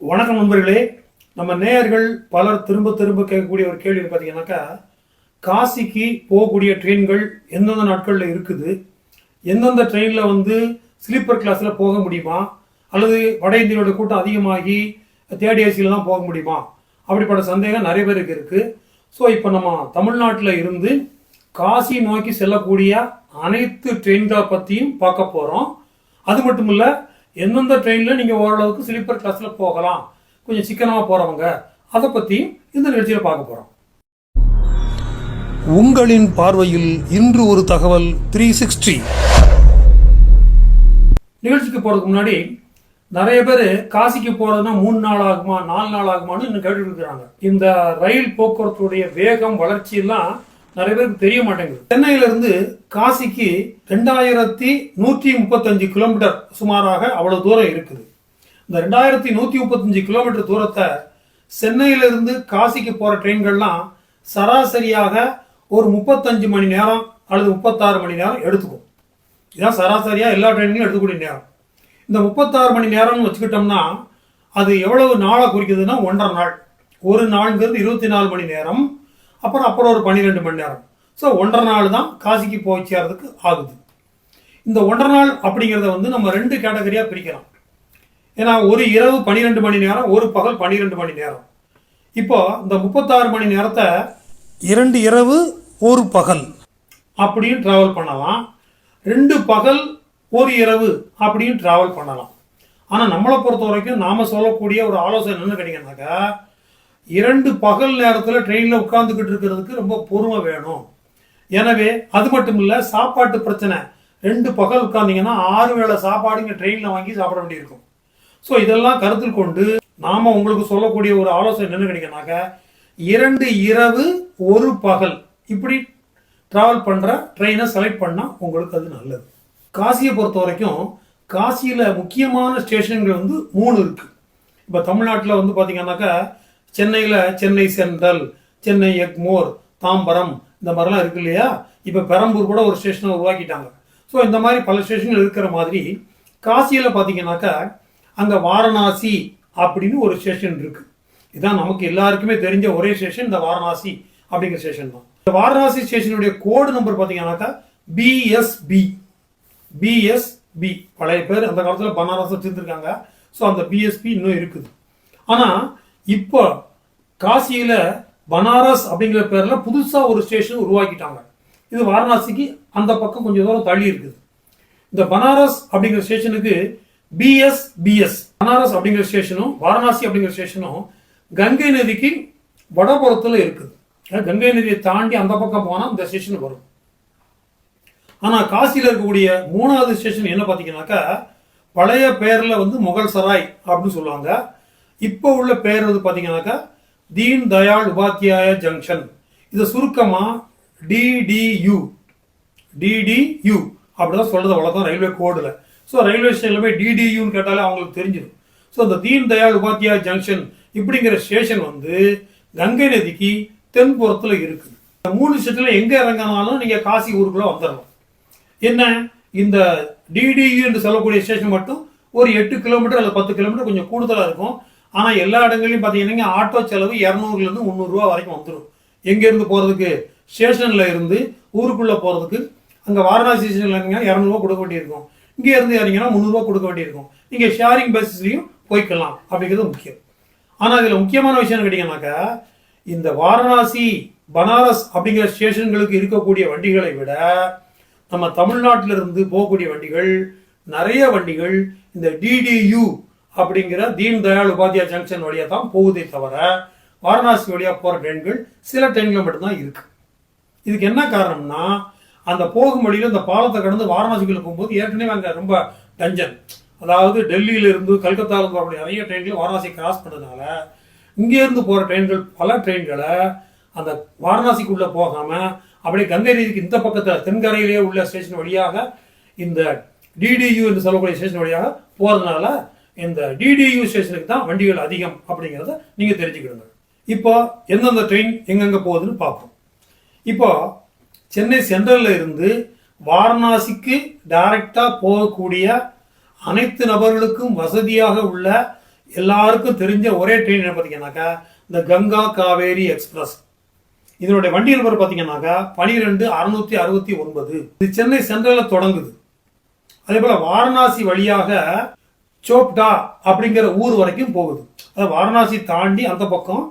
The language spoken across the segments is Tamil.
வணக்கம் நண்பர்களே. நம்ம நேயர்கள் பலர் திரும்ப திரும்ப கேட்கக்கூடிய ஒரு கேள்வி பார்த்தீங்கன்னாக்கா காசிக்கு போகக்கூடிய ட்ரெயின்கள் எந்தெந்த நாட்களில் இருக்குது? எந்தெந்த ட்ரெயினில் வந்து ஸ்லீப்பர் கிளாஸில் போக முடியுமா? அல்லது வட இந்தியோட கூட்டம் அதிகமாகி தேர்ட் ஏசியில் தான் போக முடியுமா? அப்படிப்பட்ட சந்தேகம் நிறைய பேருக்கு இருக்குது ஸோ இப்போ நம்ம தமிழ்நாட்டில் இருந்து காசி நோக்கி செல்லக்கூடிய அனைத்து ட்ரெயின்களை பற்றியும் பார்க்க போகிறோம் அது மட்டும் இல்லை எந்தெந்த ட்ரெயினில் நீங்கள் ஓரளவுக்கு ஸ்லீப்பர் கிளாஸில் போகலாம் கொஞ்சம் சிக்கனமாக போகிறவங்க அதை பற்றியும் இந்த நிகழ்ச்சியில் பார்க்க போகிறோம் உங்களின் பார்வையில் இன்று ஒரு தகவல் த்ரீ சிக்ஸ்டி நிகழ்ச்சிக்கு போகிறதுக்கு முன்னாடி நிறைய பேர் காசிக்கு போகிறதுனா மூணு நாள் ஆகுமா நாலு நாள் ஆகுமான்னு இன்னும் கேட்டுட்டு இருக்கிறாங்க இந்த ரயில் போக்குவரத்துடைய வேகம் வளர்ச்சி எல்லாம் நிறைய பேருக்கு தெரிய மாட்டேங்குது. சென்னையில இருந்து காசிக்கு ரெண்டாயிரத்தி நூற்றி முப்பத்தஞ்சு கிலோமீட்டர் சுமாராக அவ்வளவு தூரம் இருக்குது. இந்த ரெண்டாயிரத்தி நூற்றி முப்பத்தஞ்சு கிலோமீட்டர் தூரத்தை சென்னையில இருந்து காசிக்கு போற ட்ரெயின்கள்லாம் சராசரியாக ஒரு முப்பத்தஞ்சு மணி நேரம் அல்லது முப்பத்தாறு மணி நேரம் எடுத்துக்கும். இதான் சராசரியா எல்லா ட்ரெயின்லையும் எடுத்துக்கூடிய நேரம். இந்த முப்பத்தாறு மணி நேரம்னு வச்சுக்கிட்டோம்னா அது எவ்வளவு நாளை குறிக்குதுன்னா ஒன்றரை நாள். ஒரு நாள்ங்கிறது இருபத்தி நாலு மணி நேரம். அப்புறம் அப்புறம் ஒரு பன்னிரெண்டு மணி நேரம். ஸோ ஒன்றரை நாள் தான் காசிக்கு போய் சேர்றதுக்கு ஆகுது. இந்த ஒன்றரை நாள் அப்படிங்கிறத வந்து நம்ம ரெண்டு கேட்டகரியாக பிரிக்கலாம். ஏன்னா ஒரு இரவு பன்னிரெண்டு மணி நேரம் ஒரு பகல் பன்னிரெண்டு மணி நேரம். இப்போ இந்த முப்பத்தாறு மணி நேரத்தை இரண்டு இரவு ஒரு பகல் அப்படின்னு ட்ராவல் பண்ணலாம். ரெண்டு பகல் ஒரு இரவு அப்படின்னு ட்ராவல் பண்ணலாம். ஆனால் நம்மளை பொறுத்த வரைக்கும் நாம் சொல்லக்கூடிய ஒரு ஆலோசனை என்னன்னு கேட்டிங்கன்னாக்கா இரண்டு பகல் நேரத்தில் ட்ரெயினில் உட்காந்துக்கிட்டு இருக்கிறதுக்கு ரொம்ப பொறுமை வேணும். எனவே அது மட்டும் இல்லை சாப்பாட்டு பிரச்சனை. ரெண்டு பகல் உட்காந்தீங்கன்னா ஆறு வேளை சாப்பாடு இங்கே ட்ரெயினில் வாங்கி சாப்பிட வேண்டியிருக்கும். ஸோ இதெல்லாம் கருத்தில் கொண்டு நாம் உங்களுக்கு சொல்லக்கூடிய ஒரு ஆலோசனை என்னென்னு கேட்டிங்கன்னாக்கா இரண்டு இரவு ஒரு பகல். இப்படி ட்ராவல் பண்ணுற ட்ரெயினை செலக்ட் பண்ணால் உங்களுக்கு அது நல்லது. காசியை பொறுத்த வரைக்கும் காசியில் முக்கியமான ஸ்டேஷன்கள் வந்து மூணு இருக்குது இப்போ தமிழ்நாட்டில் வந்து பார்த்தீங்கன்னாக்கா சென்னையில் சென்னை சென்ட்ரல் சென்னை எக்மோர் தாம்பரம் இந்த மாதிரிலாம் இருக்கு இல்லையா? இப்போ பெரம்பூர் கூட ஒரு ஸ்டேஷனை உருவாக்கிட்டாங்க. ஸோ இந்த மாதிரி பல ஸ்டேஷன்கள் இருக்கிற மாதிரி காசியில் பார்த்தீங்கன்னாக்கா அங்கே வாரணாசி அப்படின்னு ஒரு ஸ்டேஷன் இருக்கு. இதான் நமக்கு எல்லாருக்குமே தெரிஞ்ச ஒரே ஸ்டேஷன் இந்த வாரணாசி அப்படிங்கிற ஸ்டேஷன் தான். இந்த வாரணாசி ஸ்டேஷனுடைய கோடு நம்பர் பார்த்தீங்கன்னாக்கா பிஎஸ்பி பிஎஸ்பி பழைய பேர் அந்த காலத்தில் பனாரஸ் வச்சுருந்துருக்காங்க ஸோ அந்த பிஎஸ்பி இன்னும் இருக்குது. ஆனால் இப்போ காசியில் பனாரஸ் அப்படிங்கிற பேரில் புதுசாக ஒரு ஸ்டேஷன் உருவாக்கிட்டாங்க. இது வாரணாசிக்கு அந்த பக்கம் கொஞ்சம் தூரம் தள்ளி இருக்குது. இந்த பனாரஸ் அப்படிங்கிற ஸ்டேஷனுக்கு பிஎஸ் பிஎஸ் பனாரஸ் அப்படிங்கிற ஸ்டேஷனும் வாரணாசி அப்படிங்கிற ஸ்டேஷனும் கங்கை நதிக்கு வடபுறத்தில் இருக்குது. கங்கை நதியை தாண்டி அந்த பக்கம் போனால் இந்த ஸ்டேஷன் வரும். ஆனால் காசியில் இருக்கக்கூடிய மூணாவது ஸ்டேஷன் என்ன பார்த்தீங்கன்னாக்கா பழைய பேரில் வந்து முகல் சராய் அப்படின்னு சொல்லுவாங்க. இப்போ உள்ள பேர் வந்து பார்த்தீங்கன்னாக்கா தீன் தயாள் உபாத்தியாய ஜங்ஷன். இதை சுருக்கமாக டிடியு டிடியு அப்படிதான் சொல்றது வழக்கம் ரயில்வே கோடில். ஸோ ரயில்வே ஸ்டேஷனில் போய் டிடியூன்னு கேட்டாலே அவங்களுக்கு தெரிஞ்சிடும். ஸோ இந்த தீன் தயாள் உபாத்தியாய ஜங்ஷன் இப்படிங்கிற ஸ்டேஷன் வந்து கங்கை நதிக்கு தென்புறத்தில் இருக்குது இந்த மூணு ஸ்டேஷனில் எங்கே இறங்கினாலும் நீங்கள் காசி ஊருக்குள்ளே வந்துடலாம் என்ன? இந்த டிடியு என்று சொல்லக்கூடிய ஸ்டேஷன் மட்டும் ஒரு எட்டு கிலோமீட்டர் அல்லது பத்து கிலோமீட்டர் கொஞ்சம் கூடுதலாக இருக்கும். ஆனால் எல்லா இடங்களையும் பார்த்தீங்கன்னா ஆட்டோ செலவு இரநூறுலேருந்து முந்நூறுரூவா வரைக்கும் வந்துடும் எங்கேருந்து போகிறதுக்கு ஸ்டேஷனில் இருந்து ஊருக்குள்ளே போகிறதுக்கு அங்கே வாரணாசி ஸ்டேஷனில் இருந்தீங்கன்னா இரநூறுவா கொடுக்க வேண்டியிருக்கும். இங்கே இருந்து இறங்கினா முந்நூறுரூவா கொடுக்க வேண்டியிருக்கும். நீங்கள் ஷேரிங் பேசிஸ்லையும் போய்க்கலாம் அப்படிங்கிறது முக்கியம். ஆனால் இதில் முக்கியமான விஷயம் கேட்டிங்கன்னாக்கா இந்த வாரணாசி பனாரஸ் அப்படிங்கிற ஸ்டேஷன்களுக்கு இருக்கக்கூடிய வண்டிகளை விட நம்ம தமிழ்நாட்டிலிருந்து போகக்கூடிய வண்டிகள் நிறைய வண்டிகள் இந்த டிடியு அப்படிங்கிற தீன் தயாள் உபாத்தியா ஜங்ஷன் வழியாக தான் போகுதே தவிர வாரணாசி வழியாக போகிற ட்ரெயின்கள் சில ட்ரெயின்கள் மட்டும்தான் இருக்கு. இதுக்கு என்ன காரணம்னா அந்த போகும் வழியில் இந்த பாலத்தை கடந்து வாரணாசிக்குள்ள போகும்போது ஏற்கனவே அங்கே ரொம்ப டஞ்சன். அதாவது டெல்லியிலிருந்து இருந்து கல்கத்தால வரக்கூடிய நிறைய ட்ரெயின்கள் வாரணாசி கிராஸ் பண்ணதுனால இங்கேருந்து போகிற ட்ரெயின்கள் பல ட்ரெயின்களை அந்த வாரணாசிக்குள்ளே போகாமல் அப்படியே கங்கை நதிக்கு இந்த பக்கத்தில் தென்கரையிலேயே உள்ள ஸ்டேஷன் வழியாக இந்த டிடியு என்று சொல்லக்கூடிய ஸ்டேஷன் வழியாக போகிறதுனால இந்த டிடியூ ஸ்டேஷனுக்கு தான் வண்டிகள் அதிகம் அப்படிங்கிறத நீங்கள் தெரிஞ்சுக்கிடுங்க. இப்போ எந்தெந்த ட்ரெயின் எங்கெங்கே போகுதுன்னு பார்ப்போம். இப்போ சென்னை சென்ட்ரல்ல இருந்து வாரணாசிக்கு டைரக்டாக போகக்கூடிய அனைத்து நபர்களுக்கும் வசதியாக உள்ள எல்லாருக்கும் தெரிஞ்ச ஒரே ட்ரெயின் என்ன பார்த்தீங்கன்னாக்கா இந்த கங்கா காவேரி எக்ஸ்பிரஸ் இதனுடைய வண்டி நம்பர் பார்த்தீங்கன்னாக்கா பனிரெண்டு அறுநூத்தி அறுபத்தி ஒன்பது. இது சென்னை சென்ட்ரலில் தொடங்குது. அதே போல் வாரணாசி வழியாக சோப்டா அப்படிங்கிற ஊர் வரைக்கும் போகுது. அது வாரணாசி தாண்டி அந்த பக்கம்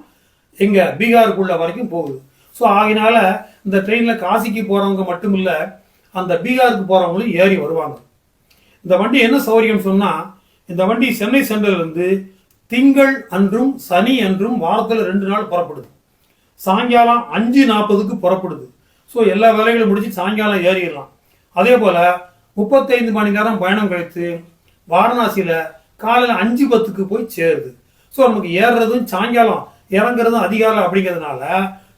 எங்க பீகாருக்குள்ள வரைக்கும் போகுது. ஸோ ஆகினால இந்த ட்ரெயினில் காசிக்கு போகிறவங்க மட்டும் இல்லை அந்த பீகாருக்கு போகிறவங்களும் ஏறி வருவாங்க. இந்த வண்டி என்ன சௌகரியம் சொன்னால் இந்த வண்டி சென்னை சென்ட்ரலிருந்து திங்கள் அன்றும் சனி அன்றும் வாரத்தில் ரெண்டு நாள் புறப்படுது. சாயங்காலம் அஞ்சு நாற்பதுக்கு புறப்படுது. ஸோ எல்லா வேலைகளும் முடிச்சு சாயங்காலம் ஏறிடலாம். அதே போல் முப்பத்தைந்து மணி நேரம் பயணம் கழித்து வாரணாசியில் காலையில் அஞ்சு பத்துக்கு போய் சேருது. ஸோ நமக்கு ஏறுறதும் சாயங்காலம் இறங்குறதும் அதிகாலம் அப்படிங்கிறதுனால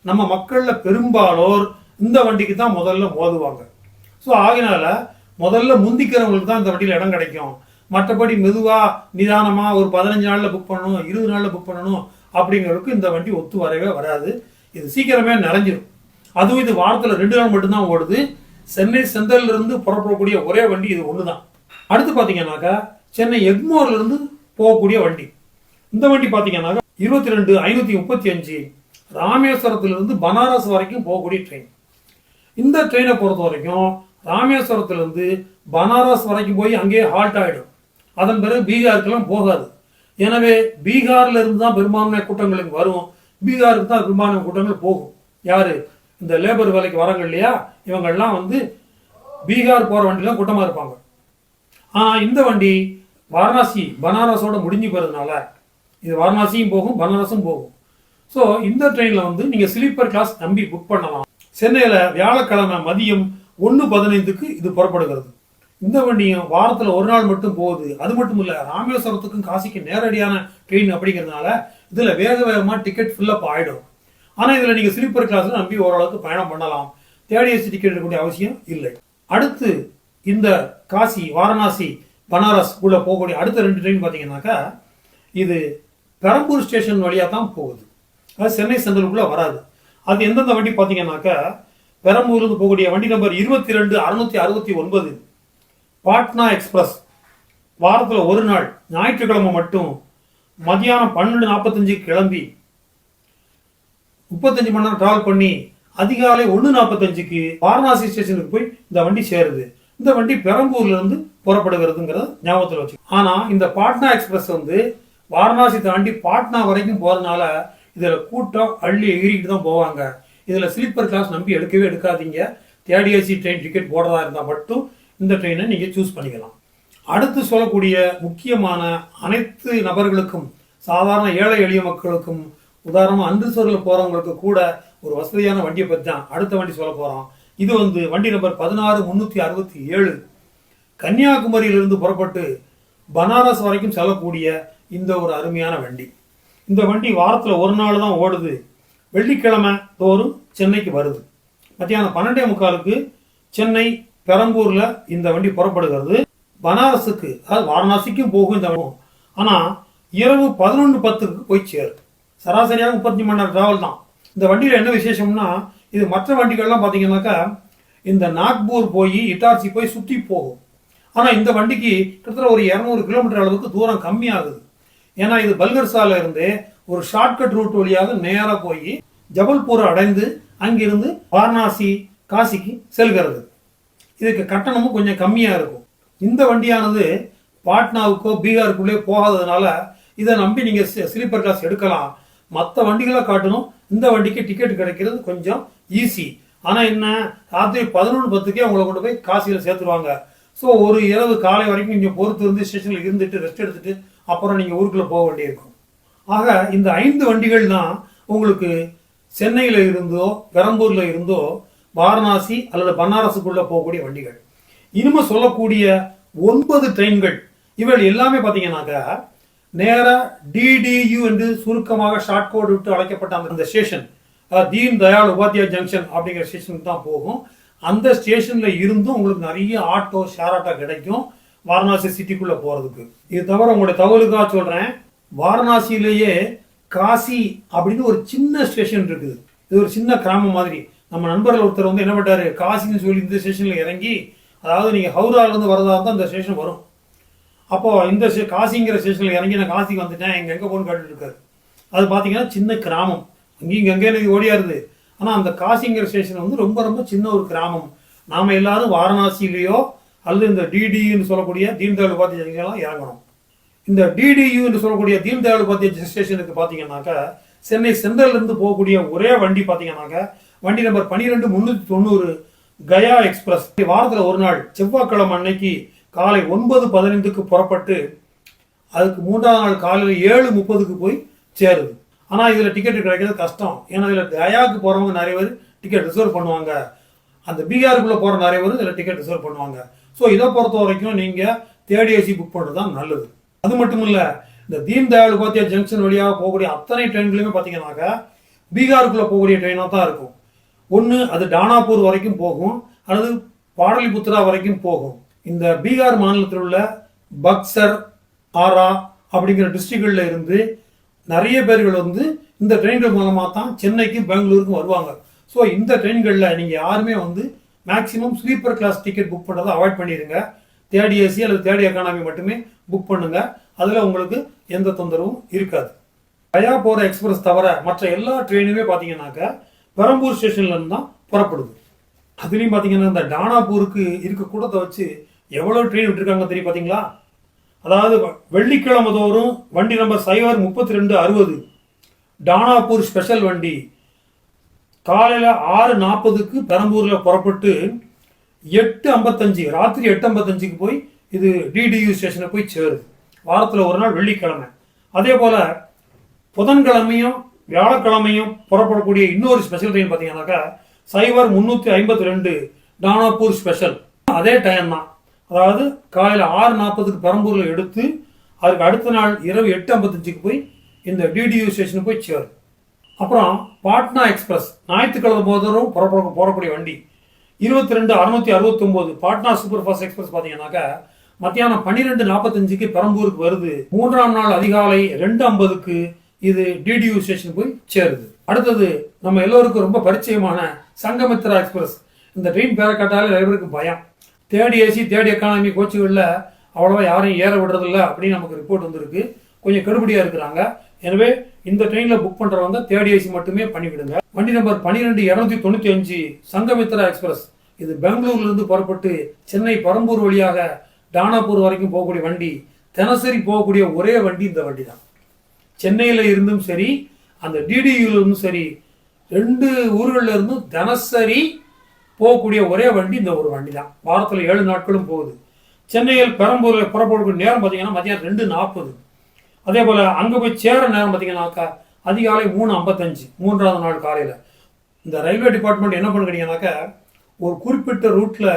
நம்ம மக்களில் பெரும்பாலோர் இந்த வண்டிக்கு தான் முதல்ல மோதுவாங்க. ஸோ ஆகினால முதல்ல முந்திக்கிறவங்களுக்கு தான் இந்த வண்டியில் இடம் கிடைக்கும். மற்றபடி மெதுவாக நிதானமாக ஒரு பதினஞ்சு நாளில் புக் பண்ணணும் இருபது நாளில் புக் பண்ணணும் அப்படிங்கிறதுக்கு இந்த வண்டி ஒத்து வரவே வராது. இது சீக்கிரமே நிறைஞ்சிடும் அதுவும் இது வாரத்தில் ரெண்டு நாள் மட்டும்தான் ஓடுது. சென்னை சென்ட்ரலிருந்து புறப்படக்கூடிய ஒரே வண்டி இது ஒன்று தான் அடுத்து பார்த்தீங்கன்னாக்கா சென்னை எக்மோர்ல இருந்து போகக்கூடிய வண்டி. இந்த வண்டி பார்த்தீங்கன்னாக்கா இருபத்தி ரெண்டு ஐநூத்தி முப்பத்தி அஞ்சு ராமேஸ்வரத்திலிருந்து பனாரஸ் வரைக்கும் போகக்கூடிய ட்ரெயின் இந்த ட்ரெயினை பொறுத்த வரைக்கும் ராமேஸ்வரத்திலிருந்து பனாரஸ் வரைக்கும் போய் அங்கேயே ஹால்ட் ஆகிடும் அதன் பிறகு பீகாருக்கெல்லாம் போகாது. எனவே பீகாரில் இருந்து தான் பெரும்பான்மை கூட்டங்களுக்கு வரும். பீகாருக்கு தான் பெரும்பான்மை கூட்டங்கள் போகும். யாரு? இந்த லேபர் வேலைக்கு வராங்க இல்லையா? இவங்கெல்லாம் வந்து பீகார் போகிற வண்டிலாம் கூட்டமாக இருப்பாங்க. ஆனால் இந்த வண்டி வாரணாசி பனாரஸோட முடிஞ்சு போகிறதுனால இது வாரணாசியும் போகும் பனாரஸும் போகும். ஸோ இந்த ட்ரெயினில் வந்து நீங்கள் ஸ்லீப்பர் கிளாஸ் நம்பி புக் பண்ணலாம். சென்னையில் வியாழக்கிழமை மதியம் ஒன்று பதினைந்துக்கு இது புறப்படுகிறது. இந்த வண்டியும் வாரத்தில் ஒரு நாள் மட்டும் போகுது. அது மட்டும் இல்லை ராமேஸ்வரத்துக்கும் காசிக்கு நேரடியான ட்ரெயின் அப்படிங்கிறதுனால இதில் வேக வேகமாக டிக்கெட் ஃபில்லப் ஆகிடும் ஆனால் இதில் நீங்கள் ஸ்லீப்பர் கிளாஸ் நம்பி ஓரளவுக்கு பயணம் பண்ணலாம். தேர்ட் ஏசி டிக்கெட் எடுக்கக்கூடிய அவசியம் இல்லை. அடுத்து இந்த காசி வாரணாசி பனாரஸ் உள்ள போகக்கூடிய அடுத்த ரெண்டு ட்ரெயின் பார்த்தீங்கன்னாக்கா இது பெரம்பூர் ஸ்டேஷன் வழியாக தான் போகுது. அது சென்னை சென்ட்ரலுக்குள்ள வராது. அது எந்தெந்த வண்டி பார்த்தீங்கன்னாக்கா பெரம்பூர்லேருந்து போகக்கூடிய வண்டி நம்பர் இருபத்தி ரெண்டு அறுநூத்தி அறுபத்தி ஒன்பது பாட்னா எக்ஸ்பிரஸ் வாரத்தில் ஒரு நாள் ஞாயிற்றுக்கிழமை மட்டும் மதியானம் பன்னெண்டு நாற்பத்தஞ்சுக்கு கிளம்பி முப்பத்தஞ்சு மணி நேரம் ட்ராவல் பண்ணி அதிகாலை ஒன்று நாற்பத்தஞ்சுக்கு வாரணாசி ஸ்டேஷனுக்கு போய் இந்த வண்டி சேருது. இந்த வண்டி பெரம்பூர்ல இருந்து புறப்படுகிறதுங்கிறத ஞாபகத்தில் வச்சு ஆனா இந்த பாட்னா எக்ஸ்பிரஸ் வந்து வாரணாசி தாண்டி பாட்னா வரைக்கும் போறதுனால இதுல கூட்டம் அள்ளி எகிரிக்கிட்டு தான் போவாங்க. இதுல ஸ்லீப்பர் கிளாஸ் நம்பி எடுக்கவே எடுக்காதீங்க. தேர்ட் ஏசி ட்ரெயின் டிக்கெட் போடுறதா இருந்தால் மட்டும் இந்த ட்ரெயினை நீங்க சூஸ் பண்ணிக்கலாம். அடுத்து சொல்லக்கூடிய முக்கியமான அனைத்து நபர்களுக்கும் சாதாரண ஏழை எளிய மக்களுக்கும் உதாரணமா அன்ரிசர்வில் போகிறவங்களுக்கு கூட ஒரு வசதியான வண்டியை பற்றி தான் அடுத்த வண்டி சொல்ல போகிறோம் இது வந்து வண்டி நம்பர் பதினாறு முந்நூற்றி அறுபத்தி ஏழு. கன்னியாகுமரியிலிருந்து புறப்பட்டு பனாரஸ் வரைக்கும் செல்லக்கூடிய இந்த ஒரு அருமையான வண்டி. இந்த வண்டி வாரத்தில் ஒரு நாள் தான் ஓடுது. வெள்ளிக்கிழமை தோறும் சென்னைக்கு வருது. மத்தியானம் பன்னெண்டே முக்காலுக்கு சென்னை பெரம்பூரில் இந்த வண்டி புறப்படுகிறது. பனாரஸுக்கு அதாவது வாரணாசிக்கும் போகும் இந்த ஆனால் இரவு பதினொன்று பத்துக்கு போய் சேரும். சராசரியாக முப்பத்தஞ்சு மணி நேரம் டிராவல் தான். இந்த வண்டியில் என்ன விசேஷம்னா இது மற்ற வண்டிகள்லாம் பார்த்தீங்கன்னாக்கா இந்த நாக்பூர் போய் இட்டார்சி போய் சுற்றி போகும். ஆனால் இந்த வண்டிக்கு கிட்டத்தட்ட ஒரு இரநூறு கிலோமீட்டர் அளவுக்கு தூரம் கம்மியாகுது. ஏன்னா இது பல்கர்சால இருந்து ஒரு ஷார்ட்கட் ரூட் வழியாக நேராக போய் ஜபல்பூரை அடைந்து அங்கிருந்து வாரணாசி காசிக்கு செல்கிறது. இதுக்கு கட்டணமும் கொஞ்சம் கம்மியாக இருக்கும். இந்த வண்டியானது பாட்னாவுக்கோ பீகாருக்குள்ளே போகாததுனால இதை நம்பி நீங்கள் ஸ்லீப்பர் கிளாஸ் எடுக்கலாம். மற்ற வண்டிகளை காட்டணும் இந்த வண்டிக்கு டிக்கெட் கிடைக்கிறது கொஞ்சம் ஈஸி. ஆனால் என்ன ராத்திரி பதினொன்று பத்துக்கே உங்களை கொண்டு போய் காசியில் சேர்த்துருவாங்க. ஸோ ஒரு இரவு காலை வரைக்கும் நீங்கள் பொறுத்து இருந்து ஸ்டேஷனில் இருந்துட்டு ரெஸ்ட் எடுத்துட்டு அப்புறம் நீங்கள் ஊருக்குள்ளே போக வேண்டியிருக்கும். ஆக இந்த ஐந்து வண்டிகள் தான் உங்களுக்கு சென்னையில் இருந்தோ பெரம்பூரில் இருந்தோ வாரணாசி அல்லது பனாரஸுக்குள்ளே போகக்கூடிய வண்டிகள். இனிமே சொல்லக்கூடிய ஒன்பது ட்ரெயின்கள் இவர்கள் எல்லாமே பார்த்தீங்கன்னாக்க நேராக டிடியு என்று சுருக்கமாக ஷார்ட் கோட் விட்டு அழைக்கப்பட்ட அந்த- ஸ்டேஷன் தீன் தயாள் உபாத்யா ஜங்ஷன் அப்படிங்கிற ஸ்டேஷனுக்கு தான் போகும். அந்த ஸ்டேஷனில் இருந்தும் உங்களுக்கு நிறைய ஆட்டோ ஷேர் ஆட்டோ கிடைக்கும் வாரணாசி சிட்டிக்குள்ளே போகிறதுக்கு இது தவிர உங்களுடைய தகவலுக்காக சொல்கிறேன் வாரணாசியிலேயே காசி அப்படின்னு ஒரு சின்ன ஸ்டேஷன் இருக்குது. இது ஒரு சின்ன கிராமம் மாதிரி. நம்ம நண்பர்கள் ஒருத்தர் வந்து என்ன பண்ணாரு காசின்னு சொல்லி இந்த ஸ்டேஷனில் இறங்கி அதாவது நீங்கள் ஹவுராலேருந்து வரதா அந்த ஸ்டேஷன் வரும். அப்போ இந்த ஸ்டே- காசிங்கிற ஸ்டேஷனில் இறங்கி நான் காசிக்கு வந்துட்டேன். எங்க எங்கே போகணும்னு கேட்டுட்டு இருக்காரு. அது பார்த்தீங்கன்னா சின்ன கிராமம். இங்கேயும் இங்கே ஓடியாருது. ஆனால் அந்த காசிங்கிற ஸ்டேஷன் வந்து ரொம்ப ரொம்ப சின்ன ஒரு கிராமம். நாம் எல்லாரும் வாரணாசியிலேயோ அல்லது இந்த டிடின்னு சொல்லக்கூடிய தீன்தயாள் உபாத்திய ஜங்ஷன்லாம் இறங்கணும். இந்த டிடியு என்று சொல்லக்கூடிய தீன்தயாள் உபாத்திய ஸ்டேஷனுக்கு பார்த்தீங்கன்னாக்கா சென்னை சென்ட்ரல்லேருந்து போகக்கூடிய ஒரே வண்டி பார்த்தீங்கன்னாக்கா வண்டி நம்பர் பன்னிரெண்டு முந்நூற்றி தொண்ணூறு கயா எக்ஸ்பிரஸ். வாரத்தில் ஒரு நாள் செவ்வாய்க்கிழமை அன்னைக்கு காலை ஒன்பது பதினைந்துக்கு புறப்பட்டு அதுக்கு மூன்றாம் நாள் காலையில் ஏழு முப்பதுக்கு போய் சேருது. ஆனால் இதில் டிக்கெட் கிடைக்கிறது கஷ்டம். ஏன்னா இதில் கயாவுக்கு போகிறவங்க நிறைய பேர் டிக்கெட் ரிசர்வ் பண்ணுவாங்க. அந்த பீகாருக்குள்ளே போகிற நிறைய பேர் இதில் டிக்கெட் ரிசர்வ் பண்ணுவாங்க. ஸோ இதை பொறுத்த வரைக்கும் நீங்கள் தேர்ட் ஏசி புக் பண்ணுறது தான் நல்லது. அது மட்டும் இல்லை இந்த தீன் தயாள் உபாத்தியா ஜங்ஷன் வழியாக போகக்கூடிய அத்தனை ட்ரெயின்களையுமே பார்த்தீங்கன்னாக்கா பீகாருக்குள்ளே போகக்கூடிய ட்ரெயினாக தான் இருக்கும். ஒன்று அது டானாப்பூர் வரைக்கும் போகும். அல்லது பாடலிபுத்ரா வரைக்கும் போகும். இந்த பீகார் மாநிலத்தில் உள்ள பக்சர் ஆரா அப்படிங்கிற டிஸ்ட்ரிக்டில் இருந்து நிறைய பேர்கள் வந்து இந்த ட்ரெயின்கள் மூலமாக தான் சென்னைக்கு பெங்களூருக்கும் வருவாங்க. ஸோ இந்த ட்ரெயின்களில் நீங்கள் யாருமே வந்து maximum sleeper class ticket book பண்ணுறதை அவாய்ட் பண்ணிடுங்க தேர்ட் ஏசி அல்லது தேர்ட் எக்கானமி மட்டுமே புக் பண்ணுங்க. அதில் உங்களுக்கு எந்த தொந்தரவும் இருக்காது. கயா போகிற எக்ஸ்பிரஸ் தவிர மற்ற எல்லா ட்ரெயினுமே பார்த்தீங்கன்னாக்கா பெரம்பூர் ஸ்டேஷன்லேருந்து தான் புறப்படுது. அதுலேயும் பார்த்தீங்கன்னா இந்த டானாபூருக்கு இருக்க கூடத்தை வச்சு எவ்வளோ ட்ரெயின் விட்டுருக்காங்க தெரியும் பார்த்தீங்களா அதாவது வெள்ளிக்கிழமை தோறும் வண்டி நம்பர் சைவர் முப்பத்தி ரெண்டு அறுபது. டானாப்பூர் ஸ்பெஷல் வண்டி. காலையில் ஆறு நாற்பதுக்கு பெரம்பூரில் புறப்பட்டு எட்டு ஐம்பத்தஞ்சு ராத்திரி எட்டு ஐம்பத்தஞ்சுக்கு போய் இது டிடியு ஸ்டேஷனை போய் சேருது வாரத்தில் ஒரு நாள் வெள்ளிக்கிழமை. அதே போல் புதன்கிழமையும் வியாழக்கிழமையும் புறப்படக்கூடிய இன்னொரு ஸ்பெஷல் ட்ரெயின் பார்த்தீங்கன்னாக்கா சைவர் முந்நூற்றி ஐம்பத்தி ரெண்டு டானாப்பூர் ஸ்பெஷல் அதே டைம் தான். அதாவது காலையில் ஆறு நாற்பதுக்கு பெரம்பூரில் எடுத்து அதுக்கு அடுத்த நாள் இரவு எட்டு ஐம்பத்தஞ்சுக்கு போய் இந்த டிடியூ ஸ்டேஷனுக்கு போய் சேரும். அப்புறம் பாட்னா எக்ஸ்பிரஸ் ஞாயிற்றுக்கிழமை போதும் புறப்பட போகக்கூடிய வண்டி. இருபத்தி ரெண்டு அறுநூத்தி அறுபத்தொம்போது பாட்னா சூப்பர் ஃபாஸ்ட் எக்ஸ்பிரஸ் பார்த்தீங்கன்னாக்கா மத்தியானம் பன்னிரெண்டு நாற்பத்தஞ்சுக்கு பெரம்பூருக்கு வருது. மூன்றாம் நாள் அதிகாலை ரெண்டு ஐம்பதுக்கு இது டிடியூ ஸ்டேஷன் போய் சேருது. அடுத்தது நம்ம எல்லோருக்கும் ரொம்ப பரிச்சயமான சங்கமித்ரா எக்ஸ்பிரஸ். இந்த ட்ரெயின் பேரை கேட்டாலே பயம். தேர்ட் ஏசி தேர்ட் எக்கானமி கோச்சுகளில் அவ்வளோவா யாரையும் ஏற விடுறதில்ல அப்படின்னு நமக்கு ரிப்போர்ட் வந்திருக்கு. கொஞ்சம் கெடுபடியாக இருக்கிறாங்க. எனவே இந்த ட்ரெயினில் புக் பண்ணுறவங்க தேர்ட் ஏசி மட்டுமே பண்ணிவிடுங்க. வண்டி நம்பர் பன்னிரெண்டு இரநூத்தி தொண்ணூற்றி அஞ்சு சங்கமித்ரா எக்ஸ்பிரஸ் இது பெங்களூர்லேருந்து புறப்பட்டு சென்னை பரம்பூர் வழியாக டானாப்பூர் வரைக்கும் போகக்கூடிய வண்டி தினசரி போகக்கூடிய ஒரே வண்டி இந்த வண்டி தான் சென்னையில் இருந்தும் சரி அந்த டிடியூல இருந்தும் சரி ரெண்டு ஊர்களில் இருந்தும் தினசரி போகக்கூடிய ஒரே வண்டி இந்த ஒரு வண்டி தான் வாரத்தில் ஏழு நாட்களும் போகுது. சென்னையில் பெரம்பூரில் புறப்படக்கூடிய நேரம் பார்த்தீங்கன்னா மதியம் ரெண்டு நாற்பது. அதே போல் அங்கே போய் சேர நேரம் பார்த்தீங்கன்னாக்கா அதிகாலை மூணு ஐம்பத்தஞ்சு மூன்றாவது நாள் காலையில். இந்த ரயில்வே டிபார்ட்மெண்ட் என்ன பண்ணுறீங்கன்னாக்கா ஒரு குறிப்பிட்ட ரூட்டில்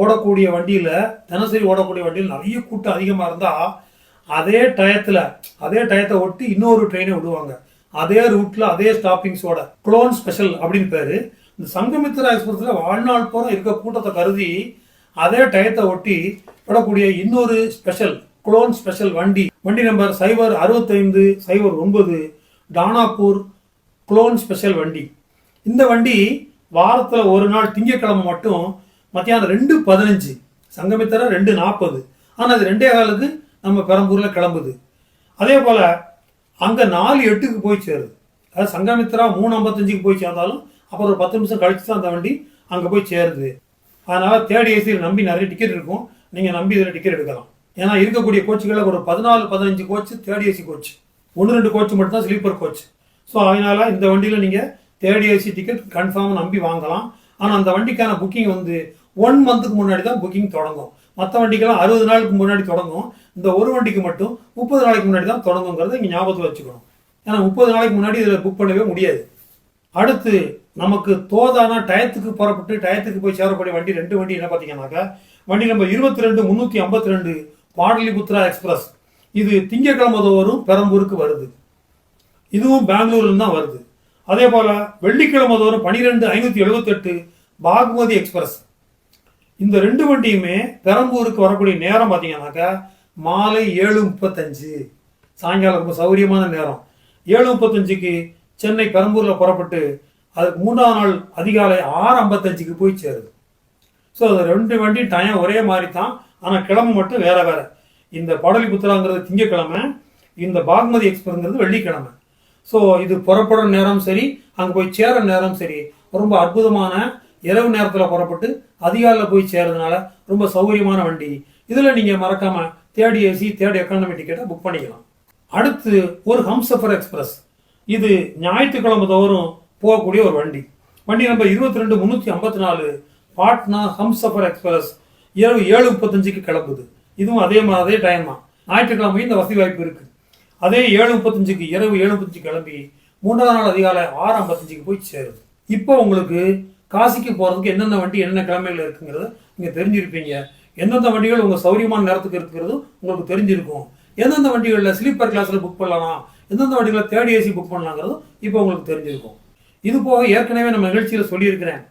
ஓடக்கூடிய வண்டியில் தினசரி ஓடக்கூடிய வண்டியில் நிறைய கூட்டம் அதிகமாக இருந்தால் அதே டயத்தில் அதே டயத்தை ஒட்டி இன்னொரு ட்ரெயினை விடுவாங்க. அதே ரூட்டில் அதே ஸ்டாப்பிங்ஸோட குளோன் ஸ்பெஷல் அப்படின்னு பேர். இந்த சங்கமித்ரா எக்ஸ்பிரஸில் வாழ்நாள் பூரா இருக்க கூட்டத்தை கருதி அதே டயத்தை ஒட்டி விடக்கூடிய இன்னொரு ஸ்பெஷல் குளோன் ஸ்பெஷல் வண்டி. வண்டி நம்பர் சைபர் அறுபத்தைந்து சைபர் ஒன்பது டானாப்பூர் குளோன் ஸ்பெஷல் வண்டி. இந்த வண்டி வாரத்தில் ஒரு நாள் திங்கக்கிழமை மட்டும் மத்தியானம் ரெண்டு பதினஞ்சு சங்கமித்தர ரெண்டு நாற்பது ஆனால் அது ரெண்டே காலுக்கு நம்ம பெரம்பூரில் கிளம்புது. அதே போல் அங்கே நாலு எட்டுக்கு போய் சேருது. அதாவது சங்கமித்ரா மூணு ஐம்பத்தஞ்சுக்கு போய் சேர்ந்தாலும் அப்புறம் ஒரு பத்து நிமிஷம் கழிச்சு தான் அந்த வண்டி அங்கே போய் சேருது. அதனால் தேர்ட் ஏசியில் நம்பி நிறைய டிக்கெட் இருக்கும். நீங்கள் நம்பி இதில் டிக்கெட் எடுக்கலாம். ஏன்னா இருக்கக்கூடிய கோச்சுகளில் ஒரு பதினாலு பதினஞ்சு கோச்சு தேர்ட் ஏசி கோச் ஒன்று ரெண்டு கோச் மட்டும் தான் ஸ்லீப்பர் கோச் ஸோ அதனால் இந்த வண்டியில் நீங்கள் தேர்ட் ஏசி டிக்கெட் கன்ஃபார்ம் நம்பி வாங்கலாம். ஆனால் அந்த வண்டிக்கான புக்கிங் வந்து ஒன் மந்த்துக்கு முன்னாடி தான் புக்கிங் தொடங்கும். மற்ற வண்டிக்கெல்லாம் அறுபது நாளுக்கு முன்னாடி தொடங்கும். இந்த ஒரு வண்டிக்கு மட்டும் முப்பது நாளைக்கு முன்னாடி தான் தொடங்குங்கிறத இங்கே ஞாபகத்தில் வச்சுக்கணும். ஏன்னா முப்பது நாளைக்கு முன்னாடி இதில் புக் பண்ணவே முடியாது. அடுத்து நமக்கு தோதானா டயத்துக்கு புறப்பட்டு டயத்துக்கு போய் சேரக்கூடிய வண்டி ரெண்டு வண்டி என்ன பார்த்தீங்கன்னாக்கா? வண்டி நம்பர் இருபத்தி ரெண்டு முந்நூற்றி ஐம்பத்தி ரெண்டு பாடலிபுத்ரா எக்ஸ்பிரஸ். இது திங்கட்கிழமை தோறும் பெரம்பூருக்கு வருது. இதுவும் பெங்களூர்லேருந்து தான் வருது. அதே போல் வெள்ளிக்கிழமை தோறும் பனிரெண்டு ஐநூற்றி எழுபத்தெட்டு பாகுமதி எக்ஸ்பிரஸ். இந்த ரெண்டு வண்டியுமே பெரம்பூருக்கு வரக்கூடிய நேரம் பார்த்தீங்கன்னாக்கா மாலை ஏழு முப்பத்தஞ்சு. சாயங்காலம் ரொம்ப சௌகரியமான நேரம். ஏழு முப்பத்தஞ்சுக்கு சென்னை பெரம்பூரில் புறப்பட்டு அதுக்கு மூன்றாவது நாள் அதிகாலை ஆறு ஐம்பத்தஞ்சுக்கு போய் சேருது. ஸோ அது ரெண்டு வண்டி டைம் ஒரே மாதிரி தான் ஆனால் கிழமை மட்டும் வேற வேற. இந்த பாடலிபுத்திராங்கிறது திங்கக்கிழமை இந்த பாக்மதி எக்ஸ்பிரஸ்ங்கிறது வெள்ளிக்கிழமை. ஸோ இது புறப்படுற நேரம் சரி அங்கே போய் சேர நேரம் சரி. ரொம்ப அற்புதமான இரவு நேரத்தில் புறப்பட்டு அதிகாலையில் போய் சேர்றதுனால ரொம்ப சௌகரியமான வண்டி. இதில் நீங்கள் மறக்காமல் தேர்ட் ஏசி தேர்ட் எக்கானமி டிக்கெட்டை புக் பண்ணிக்கலாம். அடுத்து ஒரு ஹம்சஃபர் எக்ஸ்பிரஸ். இது ஞாயிற்றுக்கிழமை தோறும் போகக்கூடிய ஒரு வண்டி. வண்டி நம்பர் இருபத்தி ரெண்டு முந்நூற்றி ஐம்பத்தி நாலு பாட்னா ஹம்சஃபர் எக்ஸ்பிரஸ் இரவு ஏழு முப்பத்தஞ்சுக்கு கிளம்புது. இதுவும் அதே மாதிரி அதே டைம் தான். ஞாயிற்றுக்கிழமையும் இந்த வசதி வாய்ப்பு இருக்குது அதே ஏழு முப்பத்தஞ்சுக்கு இரவு ஏழு முப்பத்தஞ்சு கிளம்பி மூன்றாவது நாள் அதிகாலை ஆறு ஐம்பத்தஞ்சுக்கு போய் சேருது இப்போ உங்களுக்கு காசிக்கு போகிறதுக்கு என்னென்ன வண்டி என்னென்ன கிழமைகள் இருக்குங்கிறத நீங்கள் தெரிஞ்சிருப்பீங்க. எந்தெந்த வண்டிகள் உங்கள் சௌரியமான நேரத்துக்கு இருக்கிறதும் உங்களுக்கு தெரிஞ்சிருக்கும். எந்தெந்த வண்டிகளில் ஸ்லீப்பர் கிளாஸில் புக் பண்ணலாம் எந்தெந்த வண்டிகளில் தேர்ட் ஏசி புக் பண்ணலாங்கிறதும் இப்போ உங்களுக்கு தெரிஞ்சிருக்கும். இது போக ஏற்கனவே நம்ம நிகழ்ச்சியில் சொல்லியிருக்கிறேன்.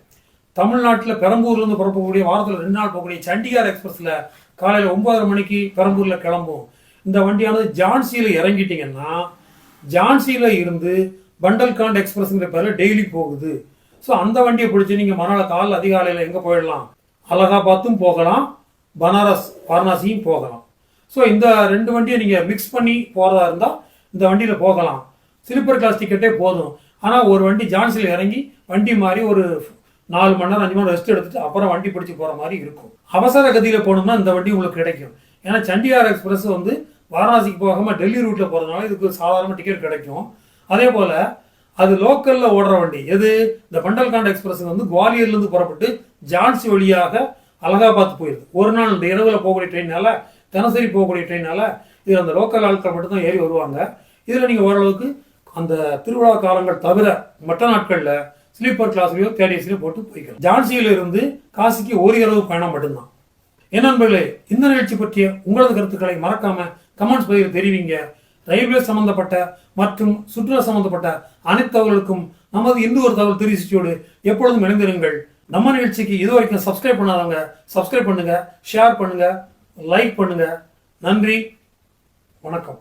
தமிழ்நாட்டில் பெரம்பூர்லேருந்து புறப்படக்கூடிய வாரத்தில் ரெண்டு நாள் போகக்கூடிய சண்டிகார் எக்ஸ்பிரஸில் காலையில் ஒன்பதரை மணிக்கு பெரம்பூரில் கிளம்பும் இந்த வண்டியானது ஜான்சியில் இறங்கிட்டிங்கன்னா ஜான்சியில் இருந்து பண்டல்காண்ட் எக்ஸ்பிரஸ்ங்கிற பேரில் டெய்லி போகுது. ஸோ அந்த வண்டியை பிடிச்சி நீங்கள் மறுநாள் காலையில் அதிகாலையில் எங்கே போயிடலாம்? அலகாபாத்தும் போகலாம் பனாரஸ் வாரணாசியும் போகலாம். ஸோ இந்த ரெண்டு வண்டியை நீங்கள் மிக்ஸ் பண்ணி போகிறதா இருந்தால் இந்த வண்டியில் போகலாம். ஸ்லீப்பர் கிளாஸ் டிக்கெட்டே போதும். ஆனால் ஒரு வண்டி ஜான்சியில் இறங்கி வண்டி மாதிரி ஒரு நாலு மணி நேரம் அஞ்சு மணி ரெஸ்ட் எடுத்துட்டு அப்புறம் வண்டி பிடிச்சி போகிற மாதிரி இருக்கும். அவசர கதியில் போகணும்னா இந்த வண்டி உங்களுக்கு கிடைக்கும். ஏன்னா சண்டிகார் எக்ஸ்பிரஸ் வந்து வாரணாசிக்கு போகாமல் டெல்லி ரூட்டில் போகிறதுனால இதுக்கு சாதாரண டிக்கெட் கிடைக்கும். அதே போல் அது லோக்கலில் ஓடுற வண்டி எது? இந்த பண்டல்காண்ட் எக்ஸ்பிரஸ் வந்து குவாலியர்லேருந்து புறப்பட்டு ஜான்சி வழியாக அலகாபாத் போயிடுது ஒரு நாள் இந்த இரவில் போகக்கூடிய ட்ரெயினால தினசரி போகக்கூடிய ட்ரெயினால இது அந்த லோக்கல் ஆட்கள் மட்டும் தான் ஏறி வருவாங்க. இதில் நீங்கள் ஓரளவுக்கு அந்த திருவிழா காலங்கள் தவிர மற்ற நாட்களில் ஸ்லீப்பர் கிளாஸ்லையோ தேர்ட் ஏசிலையோ போட்டு போய்க்கலாம். ஜான்சியில இருந்து காசிக்கு ஒரு இரவு பயணம் மட்டும்தான். என் நண்பர்களே இந்த நிகழ்ச்சி பற்றிய உங்களது கருத்துக்களை மறக்காம கமெண்ட்ஸ் பதிவில் தெரிவிங்க. ரயில்வே சம்பந்தப்பட்ட மற்றும் சுற்றுலா சம்பந்தப்பட்ட அனைத்து தகவல்களுக்கும் நமது இந்து ஒரு தகவல் தெரிவிச்சோடு எப்பொழுதும் இணைந்திருங்கள். நம்ம நிகழ்ச்சிக்கு இது வரைக்கும் சப்ஸ்கிரைப் பண்ணாதவங்க சப்ஸ்கிரைப் பண்ணுங்க ஷேர் பண்ணுங்க லைக் பண்ணுங்க. நன்றி வணக்கம்.